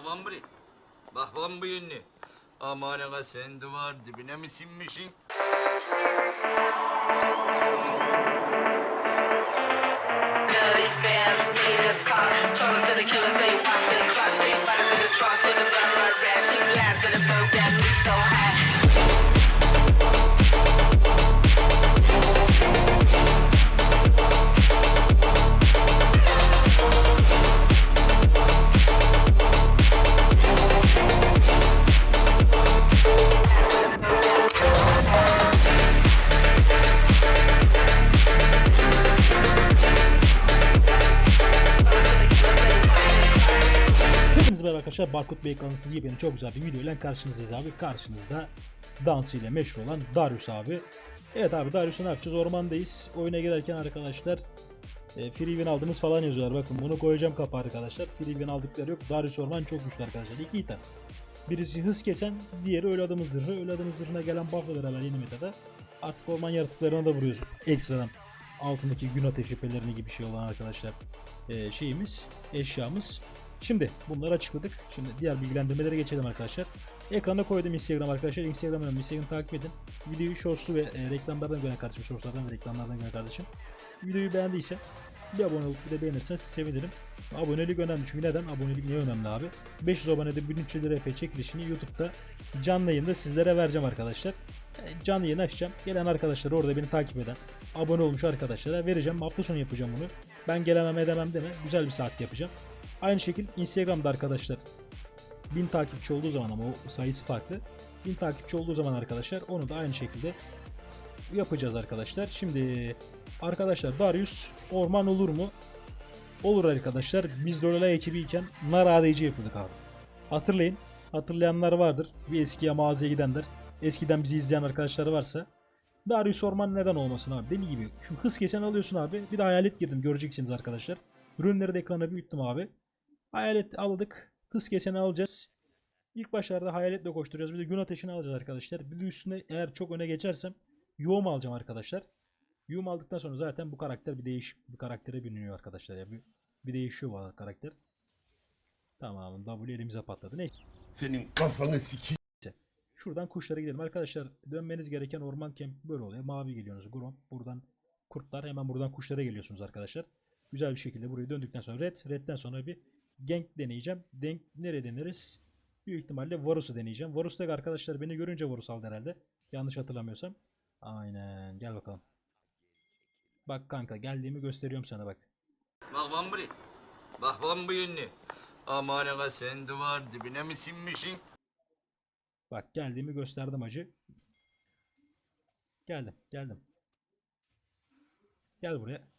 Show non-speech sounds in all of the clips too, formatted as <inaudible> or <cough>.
Bak buraya. Bak yönlü. Aman aga sen duvar dibine mi sinmişsin? Arkadaşlar. Barkut Bey kanalısız yepyeni çok güzel bir video ile karşınızdayız abi. Karşınızda dansıyla meşhur olan Darius abi. Evet abi Darius'u ne yapacağız? Ormandayız. Oyuna girerken arkadaşlar e, free win aldınız falan yazıyorlar. Bakın bunu koyacağım kapağı arkadaşlar. Free win aldıkları yok. Darius Orman çok güçlü arkadaşlar. İki item. Birisi hız kesen, diğeri ölü adamın zırhı. Ölü adamın zırhına gelen buff'la beraber yeni metada artık orman yaratıklarına da vuruyoruz. Ekstradan altındaki gün ateşi pelerini gibi şey olan arkadaşlar e, şeyimiz, eşyamız. Şimdi bunları açıkladık. Şimdi diğer bilgilendirmelere geçelim arkadaşlar. Ekrana koydum Instagram arkadaşlar. Instagram önemli. Instagram takip edin. Videoyu shortslu ve e, reklamlardan gören kardeşim. Shortslardan ve reklamlardan gören kardeşim. Videoyu beğendiyse bir abone olup bir de beğenirseniz sevinirim. Abonelik önemli çünkü neden? Abonelik niye önemli abi? 500 abonede 1350 RP çekilişini YouTube'da canlı yayında sizlere vereceğim arkadaşlar. E, Canlı yayın açacağım. Gelen arkadaşlar orada beni takip eden, abone olmuş arkadaşlara vereceğim. Hafta sonu yapacağım bunu. Ben gelemem edemem deme. Güzel bir saat yapacağım. Aynı şekil Instagram'da arkadaşlar 1000 takipçi olduğu zaman ama o sayısı farklı. 1000 takipçi olduğu zaman arkadaşlar onu da aynı şekilde yapacağız arkadaşlar. Şimdi arkadaşlar Darius orman olur mu? Olur arkadaşlar. Biz Lola ekibiyken nar ADC yapıyorduk abi. Hatırlayın. Hatırlayanlar vardır. Bir eskiye mağazaya gidenler. Eskiden bizi izleyen arkadaşlar varsa. Darius Orman neden olmasın abi? Deli gibi. Şu hız kesen alıyorsun abi. Bir de hayalet girdim. Göreceksiniz arkadaşlar. Ürünleri de ekrana büyüttüm abi. Hayalet aldık. Hız keseni alacağız. İlk başlarda hayaletle koşturacağız. Bir de gün ateşini alacağız arkadaşlar. Bir de üstüne eğer çok öne geçersem yoğum alacağım arkadaşlar. Yoğum aldıktan sonra zaten bu karakter bir değişik bir karaktere bürünüyor arkadaşlar. Ya bir, bir değişiyor bu karakter. Tamam W elimize patladı. Neyse. Senin kafanı siki. Şuradan kuşlara gidelim. Arkadaşlar dönmeniz gereken orman kemp böyle oluyor. Mavi geliyorsunuz. Grom. Buradan kurtlar. Hemen buradan kuşlara geliyorsunuz arkadaşlar. Güzel bir şekilde burayı döndükten sonra red. Red'den sonra bir gank deneyeceğim. Denk nereye deneriz? Büyük ihtimalle Varus'u deneyeceğim. Varus da arkadaşlar beni görünce Varus aldı herhalde. Yanlış hatırlamıyorsam. Aynen. Gel bakalım. Bak kanka geldiğimi gösteriyorum sana bak. Bak buraya. Bak lan bu yönlü. Aman aga sen duvar dibine mi sinmişsin? Bak geldiğimi gösterdim acı. Geldim, geldim. Gel buraya.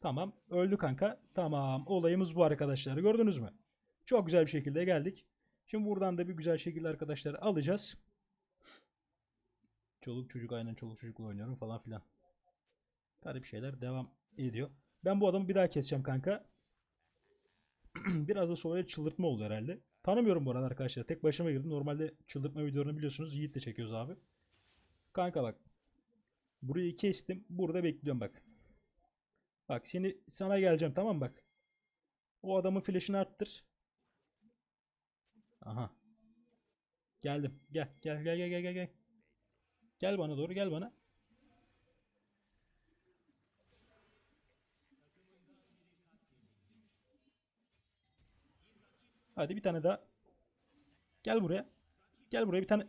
Tamam, öldü kanka. Tamam, olayımız bu arkadaşlar. Gördünüz mü? Çok güzel bir şekilde geldik. Şimdi buradan da bir güzel şekilde arkadaşlar alacağız. Çoluk çocuk aynen çoluk çocukla oynuyorum falan filan. Garip şeyler devam ediyor. Ben bu adamı bir daha keseceğim kanka. <clears throat> Biraz da sonra çıldırtma oldu herhalde. Tanımıyorum bu arada arkadaşlar. Tek başıma girdim. Normalde çıldırtma videolarını biliyorsunuz. Yiğit de çekiyoruz abi. Kanka bak. Burayı kestim. Burada bekliyorum bak. Bak seni sana geleceğim tamam bak. O adamın flash'ını arttır. Aha. Geldim. Gel gel gel gel gel gel. Gel Gel bana doğru gel bana. Hadi bir tane daha. Gel buraya. Gel buraya bir tane.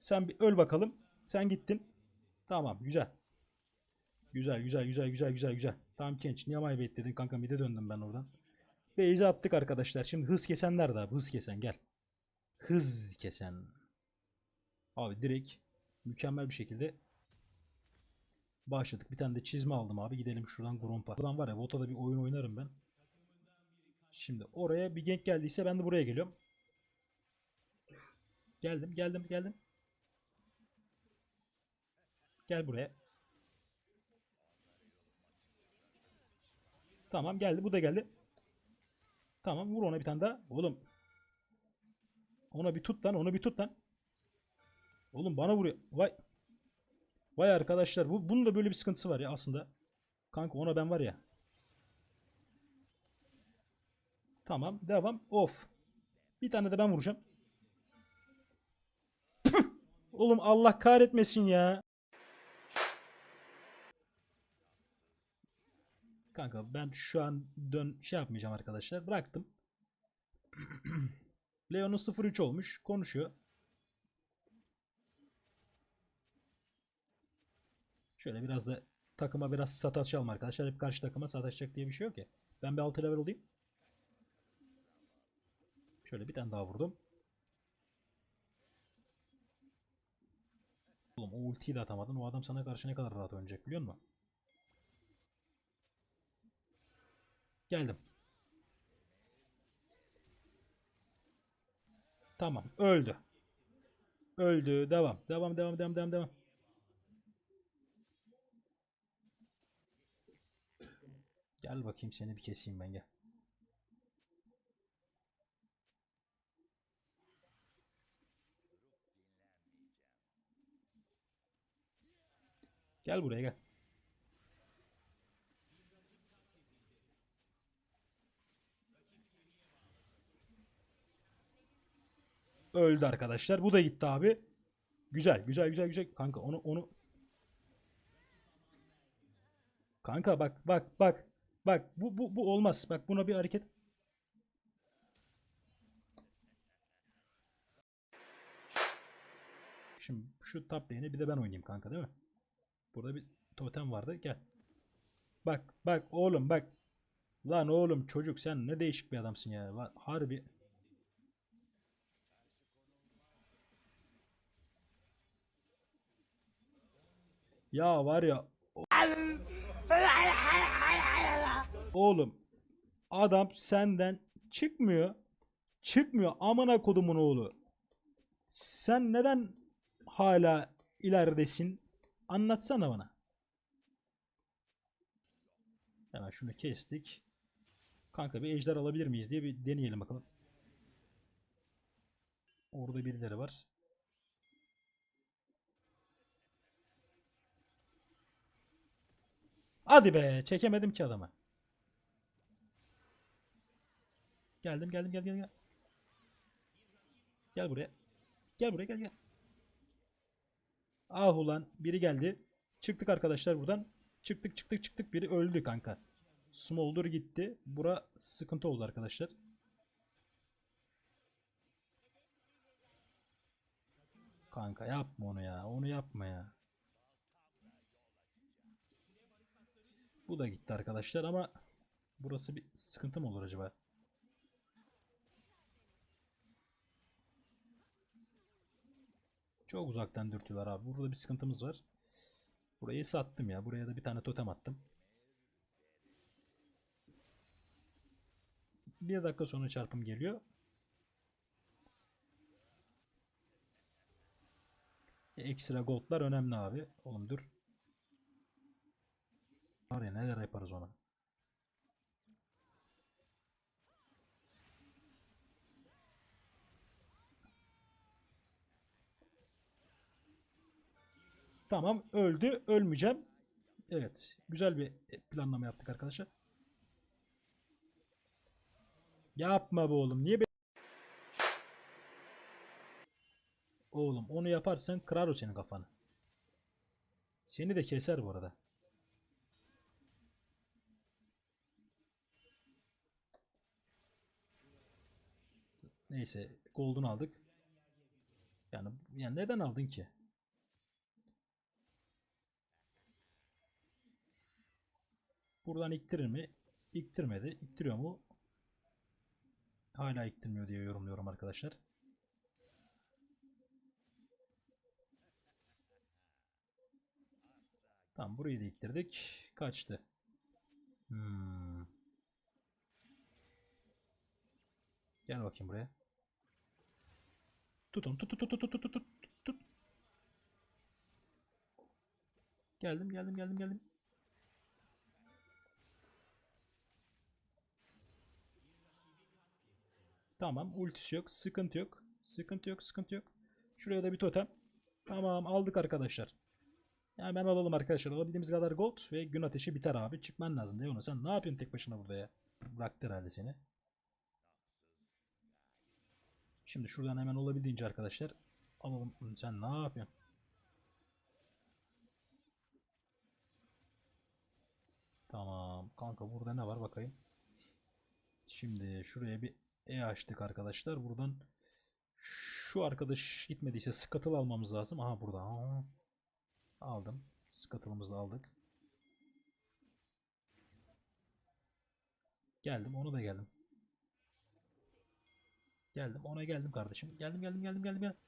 Sen bir öl bakalım. Sen gittin. Tamam güzel. Güzel güzel güzel güzel güzel güzel. Tamam genç. Niye maybet dedin kanka bir de döndüm ben oradan. Beyzi attık arkadaşlar. Şimdi hız kesen nerede abi? Hız kesen gel. Hız kesen. Abi direkt mükemmel bir şekilde başladık. Bir tane de çizme aldım abi. Gidelim şuradan Grompa. Buradan var ya Vota'da bir oyun oynarım ben. Şimdi oraya bir gank geldiyse ben de buraya geliyorum. Geldim, geldim, geldim. Gel buraya. Tamam geldi. Bu da geldi. Tamam vur ona bir tane daha. Oğlum. Ona bir tut lan. Onu bir tut lan. Oğlum bana vuruyor. Vay. Vay arkadaşlar. Bu, bunun da böyle bir sıkıntısı var ya aslında. Kanka ona ben var ya. Tamam. Devam. Of. Bir tane de ben vuracağım. Oğlum Allah kahretmesin ya. Kanka ben şu an dön şey yapmayacağım arkadaşlar. Bıraktım. <clears throat> Leon'un 03 olmuş. Konuşuyor. Şöyle biraz da takıma biraz sataşalım arkadaşlar. Hep karşı takıma sataşacak diye bir şey yok ya. Ben bir 6 level olayım. Şöyle bir tane daha vurdum. Oğlum o ultiyi de atamadın. O adam sana karşı ne kadar rahat oynayacak biliyor musun? Geldim. Tamam. Öldü. Öldü. Devam. Devam devam devam devam devam. Gel bakayım seni bir keseyim ben gel. Gel buraya gel. Öldü arkadaşlar. Bu da gitti abi. Güzel, güzel, güzel, güzel. Kanka onu onu Kanka bak bak bak. Bak bu bu bu olmaz. Bak buna bir hareket. Şimdi şu top lane'i bir de ben oynayayım kanka değil mi? Burada bir totem vardı. Gel. Bak bak oğlum bak. Lan oğlum çocuk sen ne değişik bir adamsın ya. Harbi. Ya var ya Oğlum adam senden çıkmıyor. Çıkmıyor amına kodumun oğlu. Sen neden hala ileridesin? Anlatsana bana. Hemen şunu kestik. Kanka bir ejder alabilir miyiz diye bir deneyelim bakalım. Orada birileri var. Hadi be çekemedim ki adamı. Geldim geldim gel gel gel. Gel buraya. Gel buraya gel gel. Ah ulan biri geldi. Çıktık arkadaşlar buradan. Çıktık çıktık çıktık biri öldü kanka. Smolder gitti. Bura sıkıntı oldu arkadaşlar. Kanka yapma onu ya. Onu yapma ya. Bu da gitti arkadaşlar ama burası bir sıkıntı mı olur acaba? Çok uzaktan dürtüler abi. Burada bir sıkıntımız var. Burayı sattım ya. Buraya da bir tane totem attım. Bir dakika sonra çarpım geliyor. Ekstra goldlar önemli abi. Oğlum dur. Var ya neler yaparız ona. Tamam öldü. Ölmeyeceğim. Evet. Güzel bir planlama yaptık arkadaşlar. Yapma be oğlum. Niye be Oğlum onu yaparsan kırar o senin kafanı. Seni de keser bu arada. Neyse Golden aldık. Yani, yani neden aldın ki? Buradan iktirir mi? İktirmedi. İktiriyor mu? Hala iktirmiyor diye yorumluyorum arkadaşlar. Tamam burayı da iktirdik. Kaçtı. Hmm. Gel bakayım buraya. Tutun tut tut tut tut tut tut tut. Geldim geldim geldim geldim. Tamam ultisi yok sıkıntı yok. Sıkıntı yok sıkıntı yok. Şuraya da bir totem. Tamam aldık arkadaşlar. Hemen alalım arkadaşlar. Alabildiğimiz kadar gold ve gün ateşi biter abi. Çıkman lazım Leona. Sen ne yapıyorsun tek başına burada ya? Bıraktı herhalde seni. Şimdi şuradan hemen olabildiğince arkadaşlar alalım. Sen ne yapıyorsun? Tamam. Kanka burada ne var bakayım. Şimdi şuraya bir E açtık arkadaşlar. Buradan şu arkadaş gitmediyse scuttle almamız lazım. Aha burada. Aldım. Scuttle'ımızı aldık. Geldim. Onu da geldim. Geldim. Ona geldim kardeşim. Geldim geldim geldim geldim. geldim.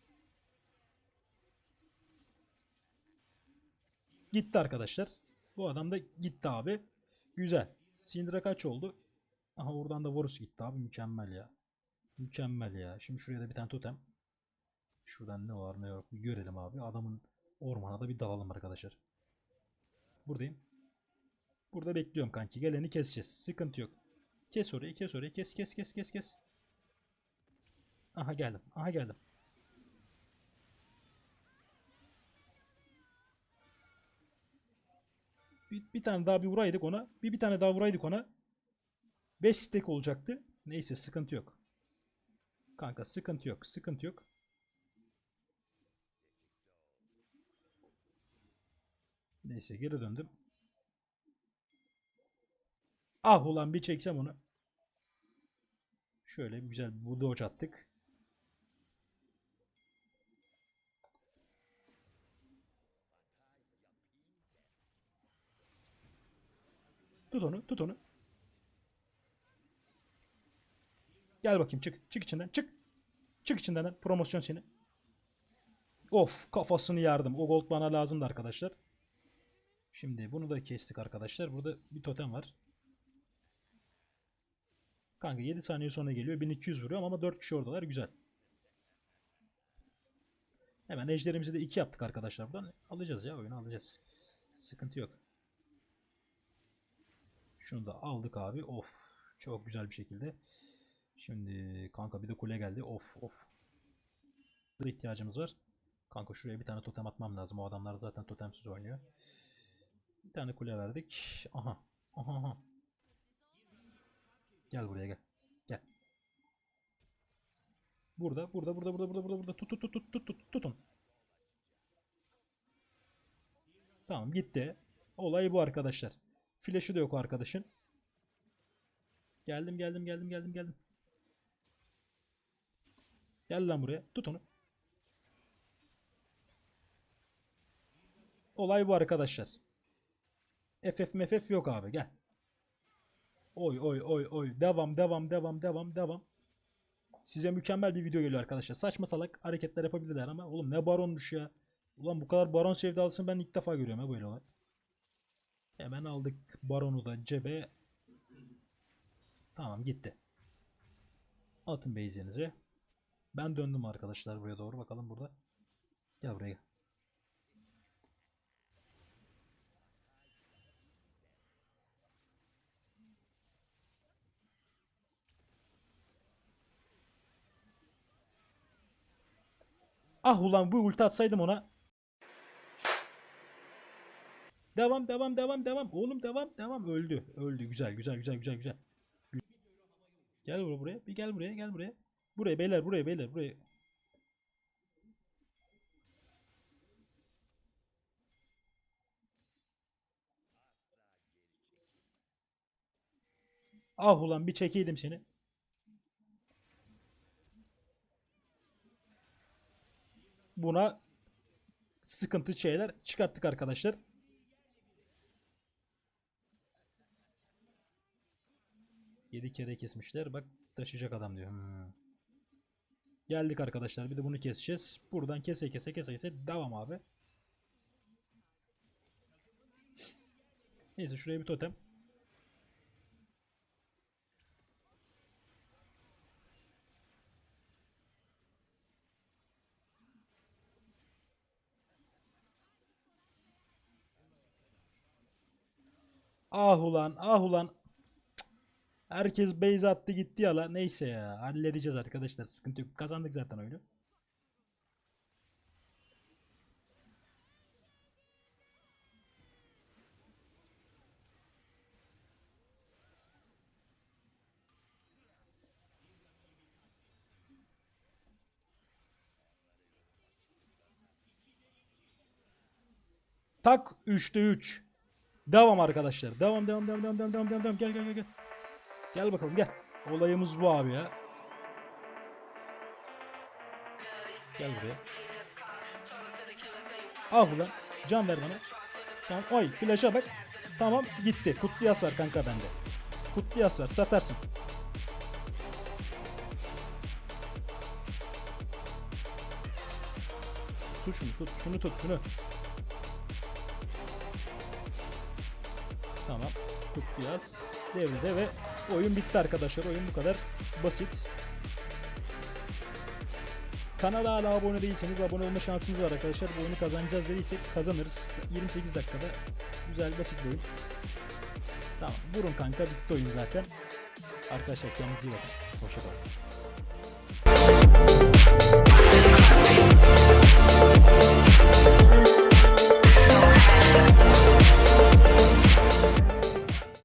Gitti arkadaşlar. Bu adam da gitti abi. Güzel. Syndra kaç oldu? Aha oradan da Vorus gitti abi. Mükemmel ya. Mükemmel ya. Şimdi şuraya da bir tane totem. Şuradan ne var ne yok bir görelim abi. Adamın ormana da bir dalalım arkadaşlar. Buradayım. Burada bekliyorum kanki. Geleni keseceğiz. Sıkıntı yok. Kes orayı kes orayı kes kes kes kes kes. Aha geldim. Aha geldim. Bir, bir tane daha bir vuraydık ona. Bir bir tane daha vuraydık ona. 5 stack olacaktı. Neyse sıkıntı yok. Kanka sıkıntı yok. Sıkıntı yok. Neyse geri döndüm. Ah ulan bir çeksem onu. Şöyle güzel bir dodge attık. Tut onu, tut onu. Gel bakayım çık. Çık içinden, çık. Çık içinden lan, promosyon seni. Of kafasını yardım. O gold bana lazımdı arkadaşlar. Şimdi bunu da kestik arkadaşlar. Burada bir totem var. Kanka 7 saniye sonra geliyor. 1200 vuruyor ama 4 kişi oradalar. Güzel. Hemen ejderimizi de 2 yaptık arkadaşlar. Buradan alacağız ya oyunu alacağız. Sıkıntı yok. Şunu da aldık abi. Of. Çok güzel bir şekilde. Şimdi kanka bir de kule geldi. Of of. Bir ihtiyacımız var. Kanka şuraya bir tane totem atmam lazım. O adamlar zaten totemsiz oynuyor. Bir tane kule verdik. Aha. Aha aha. Gel buraya gel. Gel. Burada, burada, burada, burada, burada, burada, burada. Tut, tut, tut, tut, tut, tut, tutun. Tamam gitti. Olay bu arkadaşlar. Flash'ı da yok arkadaşın. Geldim, geldim, geldim, geldim, geldim. Gel lan buraya. Tut onu. Olay bu arkadaşlar. FF MFF yok abi gel. Oy oy oy oy. Devam devam devam devam devam. Size mükemmel bir video geliyor arkadaşlar. Saçma salak hareketler yapabilirler ama oğlum ne baronmuş ya. Ulan bu kadar baron sevdalısını ben ilk defa görüyorum ha böyle olay. Hemen aldık baronu da cebe. Tamam gitti. Atın base'inize. Ben döndüm arkadaşlar buraya doğru. Bakalım burada. Gel buraya. Ah ulan bu ulti atsaydım ona. Devam devam devam devam. Oğlum devam devam. Öldü. Öldü. Güzel güzel güzel güzel güzel. Gel buraya. Bir gel buraya gel buraya. Buraya beyler buraya beyler buraya. Ah ulan bir çekeydim seni. Buna sıkıntı şeyler çıkarttık arkadaşlar. Yedi kere kesmişler. Bak taşıyacak adam diyor. Hmm. Geldik arkadaşlar. Bir de bunu keseceğiz. Buradan kese kese kese kese devam abi. Neyse şuraya bir totem. Ah ulan ah ulan. Herkes base attı gitti ya la. Neyse ya halledeceğiz arkadaşlar. Sıkıntı yok. Kazandık zaten oyunu. Tak 3'te 3. Devam arkadaşlar. Devam devam devam devam devam devam devam. Gel gel gel gel. Gel bakalım gel. Olayımız bu abi ya. Gel buraya. Al buradan. Can ver bana. Tamam. Oy flash'a bak. Tamam gitti. Kutlu yas ver kanka bende. Kutlu yas ver satarsın. Tut şunu tut. Şunu tut şunu. Tamam. Kutlu yaz. Devrede ve oyun bitti arkadaşlar. Oyun bu kadar basit. Kanala hala abone değilseniz abone olma şansınız var arkadaşlar. Bu oyunu kazanacağız dediysek kazanırız. 28 dakikada güzel basit bir oyun. Tamam vurun kanka bitti oyun zaten. Arkadaşlar kendinize iyi bakın. Hoşçakalın.